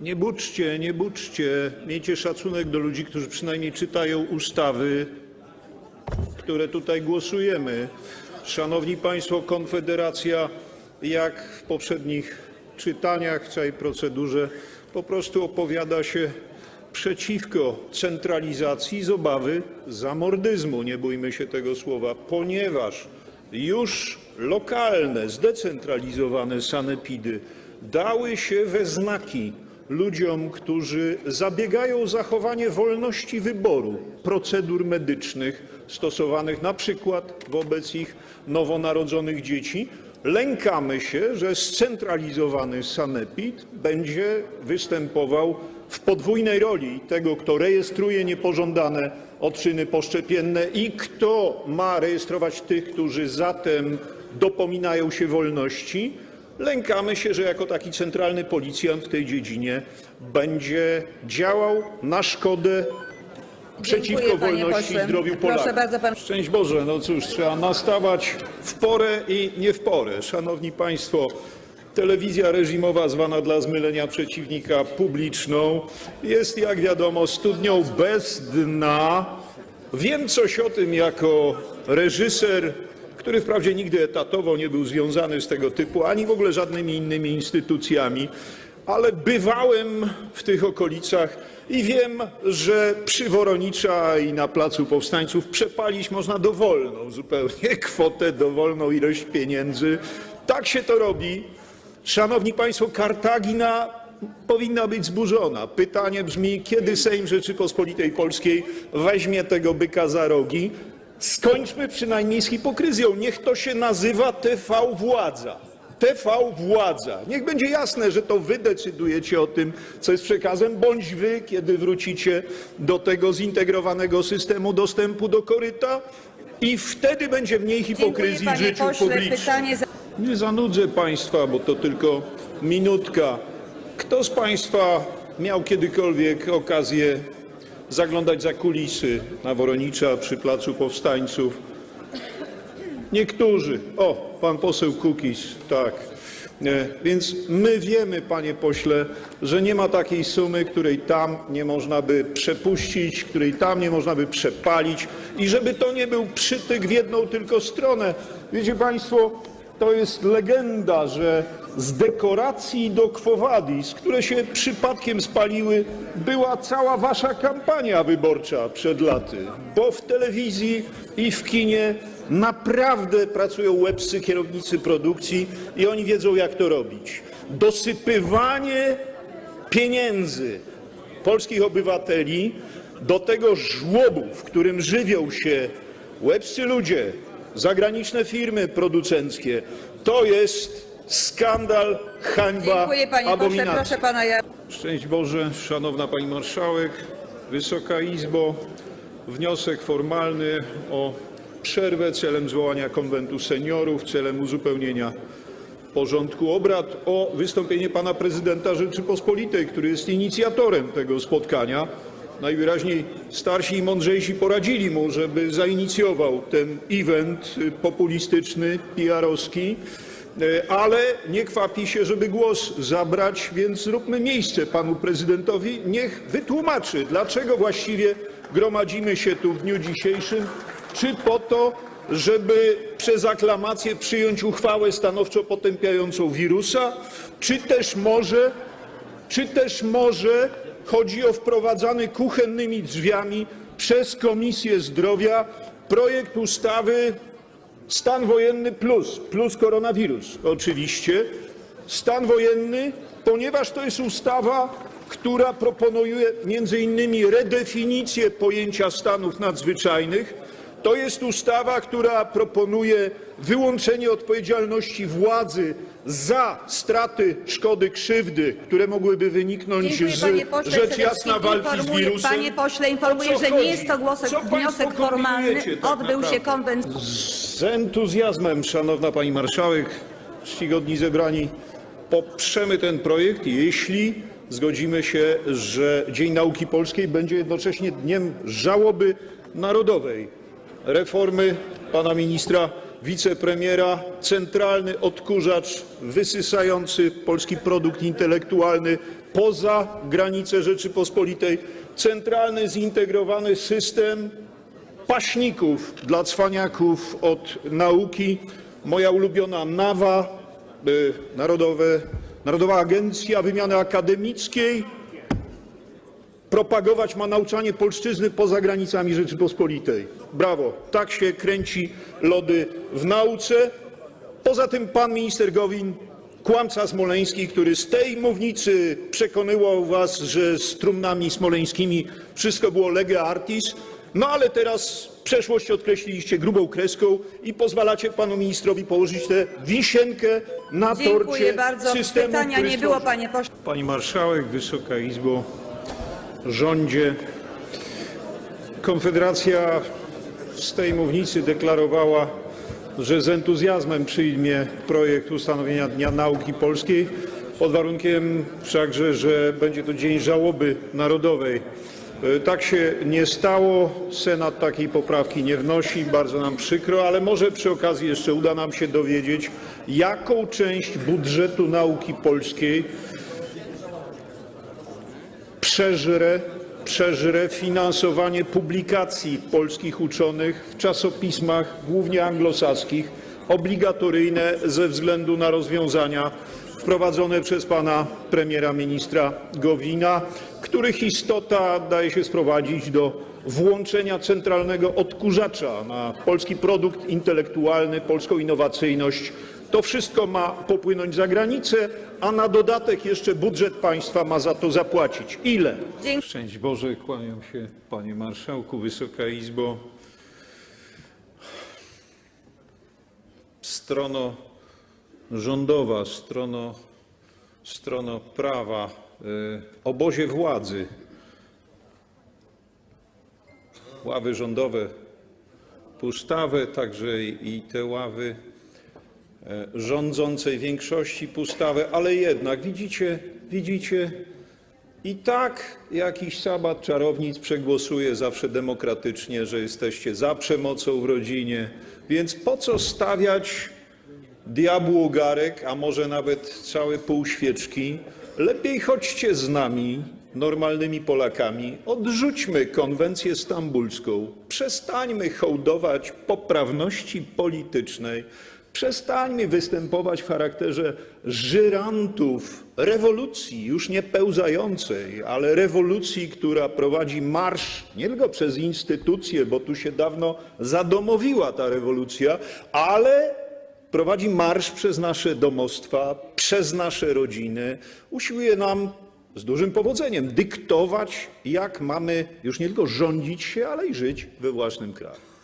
Nie buczcie, nie buczcie. Miejcie szacunek do ludzi, którzy przynajmniej czytają ustawy, które tutaj głosujemy. Szanowni Państwo, Konfederacja, jak w poprzednich czytaniach, w całej procedurze, po prostu opowiada się przeciwko centralizacji z obawy zamordyzmu, nie bójmy się tego słowa, ponieważ już lokalne, zdecentralizowane sanepidy dały się we znaki ludziom, którzy zabiegają o zachowanie wolności wyboru procedur medycznych stosowanych przykład wobec ich nowonarodzonych dzieci. Lękamy się, że scentralizowany sanepid będzie występował w podwójnej roli tego, kto rejestruje niepożądane odczyny poszczepienne i kto ma rejestrować tych, którzy zatem dopominają się wolności. Lękamy się, że jako taki centralny policjant w tej dziedzinie będzie działał na szkodę przeciwko Dziękuję, wolności i zdrowiu Proszę Polaków. bardzo, pan- Szczęść Boże, no cóż, trzeba nastawać w porę i nie w porę. Szanowni Państwo, telewizja reżimowa zwana dla zmylenia przeciwnika publiczną jest, jak wiadomo, studnią bez dna. Wiem coś o tym jako reżyser, który wprawdzie nigdy etatowo nie był związany z tego typu, ani w ogóle żadnymi innymi instytucjami, ale bywałem w tych okolicach i wiem, że przy Woronicza i na Placu Powstańców przepalić można dowolną zupełnie kwotę, dowolną ilość pieniędzy. Tak się to robi. Szanowni Państwo, Kartagina powinna być zburzona. Pytanie brzmi, kiedy Sejm Rzeczypospolitej Polskiej weźmie tego byka za rogi? Skończmy przynajmniej z hipokryzją. Niech to się nazywa TV Władza. TV Władza. Niech będzie jasne, że to wy decydujecie o tym, co jest przekazem, bądź wy, kiedy wrócicie do tego zintegrowanego systemu dostępu do koryta i wtedy będzie mniej Dziękuję, hipokryzji w panie życiu pośle. publicznym. Za... Nie zanudzę Państwa, bo to tylko minutka. Kto z Państwa miał kiedykolwiek okazję zaglądać za kulisy na Woronicza przy Placu Powstańców? Niektórzy. O, pan poseł Kukis, tak. E, Więc my wiemy, panie pośle, że nie ma takiej sumy, której tam nie można by przepuścić, której tam nie można by przepalić i żeby to nie był przytyk w jedną tylko stronę. Wiecie państwo, to jest legenda, że z dekoracji do Quo Vadis, które się przypadkiem spaliły, była cała wasza kampania wyborcza przed laty, bo w telewizji i w kinie naprawdę pracują łebscy kierownicy produkcji i oni wiedzą, jak to robić. Dosypywanie pieniędzy polskich obywateli do tego żłobu, w którym żywią się łebscy ludzie, zagraniczne firmy producenckie, to jest skandal, hańba, Dziękuję, panie pośle. abominacja. Proszę pana ja... Szczęść Boże, szanowna pani marszałek, Wysoka Izbo. Wniosek formalny o przerwę celem zwołania konwentu seniorów, celem uzupełnienia porządku obrad o wystąpienie pana prezydenta Rzeczypospolitej, który jest inicjatorem tego spotkania. Najwyraźniej starsi i mądrzejsi poradzili mu, żeby zainicjował ten event populistyczny, PR-owski. E, ale nie kwapi się, żeby głos zabrać, więc zróbmy miejsce panu prezydentowi. Niech wytłumaczy, dlaczego właściwie gromadzimy się tu w dniu dzisiejszym, czy po to, żeby przez aklamację przyjąć uchwałę stanowczo potępiającą wirusa, czy też może czy też może chodzi o wprowadzany kuchennymi drzwiami przez Komisję Zdrowia projekt ustawy Stan wojenny plus, plus koronawirus oczywiście. Stan wojenny, ponieważ to jest ustawa, która proponuje innymi redefinicję pojęcia stanów nadzwyczajnych. To jest ustawa, która proponuje wyłączenie odpowiedzialności władzy za straty, szkody, krzywdy, które mogłyby wyniknąć Dziękuję, z pośle. rzecz Przede jasna wszystkim walki z informuję- wirusem. Panie pośle, informuję, co że chodzi? nie jest to głosek, Co państwo wniosek formalny. kombinujecie tak Odbył się naprawdę? konwent. Z entuzjazmem, szanowna pani marszałek, czcigodni zebrani, poprzemy ten projekt, jeśli zgodzimy się, że Dzień Nauki Polskiej będzie jednocześnie dniem żałoby narodowej. Reformy pana ministra wicepremiera, centralny odkurzacz wysysający polski produkt intelektualny poza granice Rzeczypospolitej, centralny, zintegrowany system paśników dla cwaniaków od nauki. Moja ulubiona NAWA, y, Narodowe, Narodowa Agencja Wymiany Akademickiej, propagować ma nauczanie polszczyzny poza granicami Rzeczypospolitej. Brawo, tak się kręci lody w nauce. Poza tym pan minister Gowin, kłamca smoleński, który z tej mównicy przekonywał was, że z trumnami smoleńskimi wszystko było lege artis, no ale teraz przeszłość odkreśliliście grubą kreską i pozwalacie panu ministrowi położyć tę wisienkę na Dziękuję torcie bardzo. systemu, Pytania który nie było, panie pośle. Pani marszałek, Wysoka Izbo, rządzie. Konfederacja z tej mównicy deklarowała, że z entuzjazmem przyjmie projekt ustanowienia Dnia Nauki Polskiej, pod warunkiem wszakże, że będzie to dzień żałoby narodowej. E, Tak się nie stało. Senat takiej poprawki nie wnosi. Bardzo nam przykro, ale może przy okazji jeszcze uda nam się dowiedzieć, jaką część budżetu nauki polskiej przeżre, przeżre finansowanie publikacji polskich uczonych w czasopismach, głównie anglosaskich, obligatoryjne ze względu na rozwiązania wprowadzone przez pana premiera ministra Gowina, których istota daje się sprowadzić do włączenia centralnego odkurzacza na polski produkt intelektualny, polską innowacyjność. To wszystko ma popłynąć za granicę, a na dodatek jeszcze budżet państwa ma za to zapłacić. Ile? Dziękuję. Szczęść Boże, kłaniam się Panie Marszałku, Wysoka Izbo. Strono rządowa, strono, strono prawa, y, obozie władzy. Ławy rządowe pustawe, także i i te ławy rządzącej większości pustawe, ale jednak widzicie, widzicie, i tak jakiś sabat czarownic przegłosuje zawsze demokratycznie, że jesteście za przemocą w rodzinie, więc po co stawiać diabłu ogarek, a może nawet całe pół świeczki? Lepiej chodźcie z nami, normalnymi Polakami, odrzućmy konwencję stambulską, przestańmy hołdować poprawności politycznej, Przestańmy występować w charakterze żyrantów rewolucji, już nie pełzającej, ale rewolucji, która prowadzi marsz nie tylko przez instytucje, bo tu się dawno zadomowiła ta rewolucja, ale prowadzi marsz przez nasze domostwa, przez nasze rodziny, usiłuje nam z dużym powodzeniem dyktować, jak mamy już nie tylko rządzić się, ale i żyć we własnym kraju.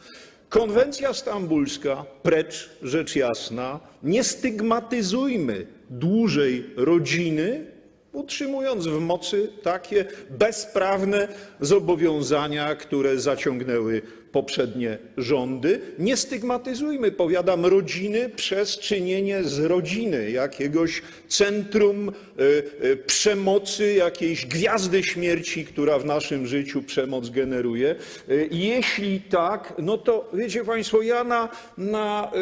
Konwencja stambulska, precz, rzecz jasna, nie stygmatyzujmy dłużej rodziny, utrzymując w mocy takie bezprawne zobowiązania, które zaciągnęły poprzednie rządy. Nie stygmatyzujmy, powiadam, rodziny przez czynienie z rodziny jakiegoś centrum y, y, przemocy, jakiejś gwiazdy śmierci, która w naszym życiu przemoc generuje. Y, Jeśli tak, no to wiecie Państwo, ja na, na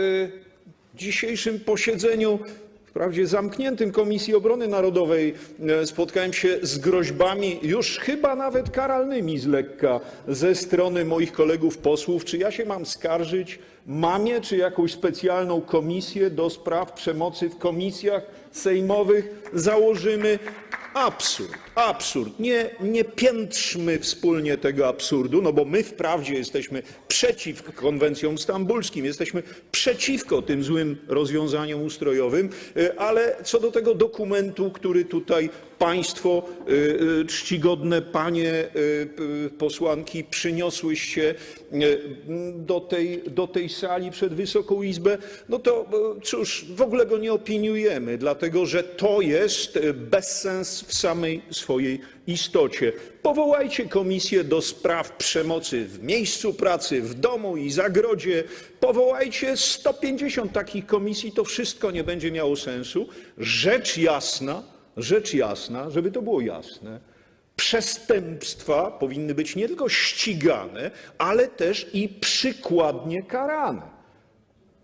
dzisiejszym posiedzeniu wprawdzie zamkniętym Komisji Obrony Narodowej e, spotkałem się z groźbami, już chyba nawet karalnymi z lekka, ze strony moich kolegów posłów, czy ja się mam skarżyć mamie, czy jakąś specjalną komisję do spraw przemocy w komisjach sejmowych założymy. Absurd, absurd. Nie, nie piętrzmy wspólnie tego absurdu, no bo my wprawdzie jesteśmy przeciw konwencjom stambulskim, jesteśmy przeciwko tym złym rozwiązaniom ustrojowym, e, ale co do tego dokumentu, który tutaj państwo, e, e, czcigodne panie p- posłanki, przyniosłyście do tej, sali przed Wysoką Izbę, no to cóż, w ogóle go nie opiniujemy, dlatego że to jest bezsens w samej swojej istocie. Powołajcie komisję do spraw przemocy w miejscu pracy, w domu i zagrodzie. Powołajcie 150 takich komisji, to wszystko nie będzie miało sensu. Rzecz jasna, rzecz jasna, żeby to było jasne, przestępstwa powinny być nie tylko ścigane, ale też i przykładnie karane.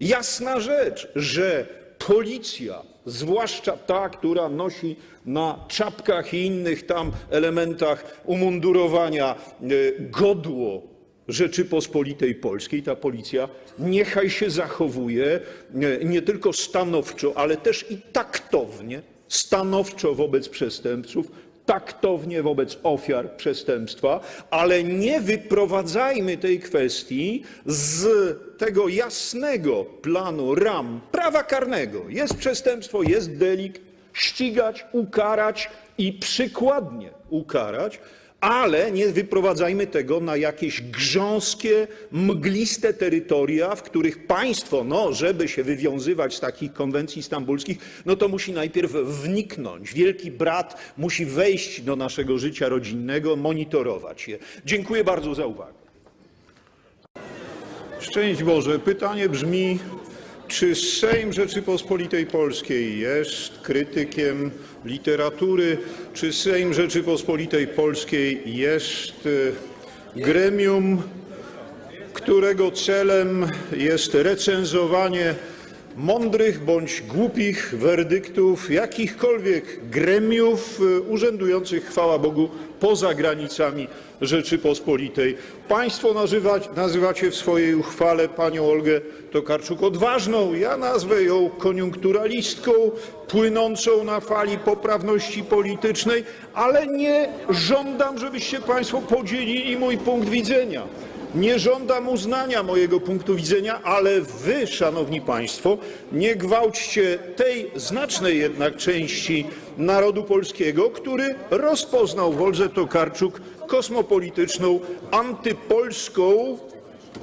Jasna rzecz, że policja zwłaszcza ta, która nosi na czapkach i innych tam elementach umundurowania e, godło Rzeczypospolitej Polskiej, ta policja niechaj się zachowuje nie, nie tylko stanowczo, ale też i taktownie, stanowczo wobec przestępców, taktownie wobec ofiar przestępstwa, ale nie wyprowadzajmy tej kwestii z tego jasnego planu ram prawa karnego. Jest przestępstwo, jest delikt, ścigać, ukarać i przykładnie ukarać, ale nie wyprowadzajmy tego na jakieś grząskie, mgliste terytoria, w których państwo, no, żeby się wywiązywać z takich konwencji stambulskich, no to musi najpierw wniknąć. Wielki brat musi wejść do naszego życia rodzinnego, monitorować je. Dziękuję bardzo za uwagę. Szczęść Boże, pytanie brzmi, czy Sejm Rzeczypospolitej Polskiej jest krytykiem literatury? Czy Sejm Rzeczypospolitej Polskiej jest e, gremium, którego celem jest recenzowanie mądrych bądź głupich werdyktów jakichkolwiek gremiów e, urzędujących, chwała Bogu, poza granicami Rzeczypospolitej. Państwo nazywać, nazywacie w swojej uchwale panią Olgę Tokarczuk odważną. Ja nazwę ją koniunkturalistką, płynącą na fali poprawności politycznej, ale nie żądam, żebyście państwo podzielili mój punkt widzenia. Nie żądam uznania mojego punktu widzenia, ale wy, szanowni państwo, nie gwałćcie tej znacznej jednak części narodu polskiego, który rozpoznał w Oldze Tokarczuk kosmopolityczną, antypolską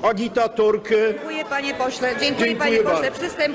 agitatorkę. Dziękuję panie pośle, dziękuję Dziękuję panie pośle. bardzo. Przystęp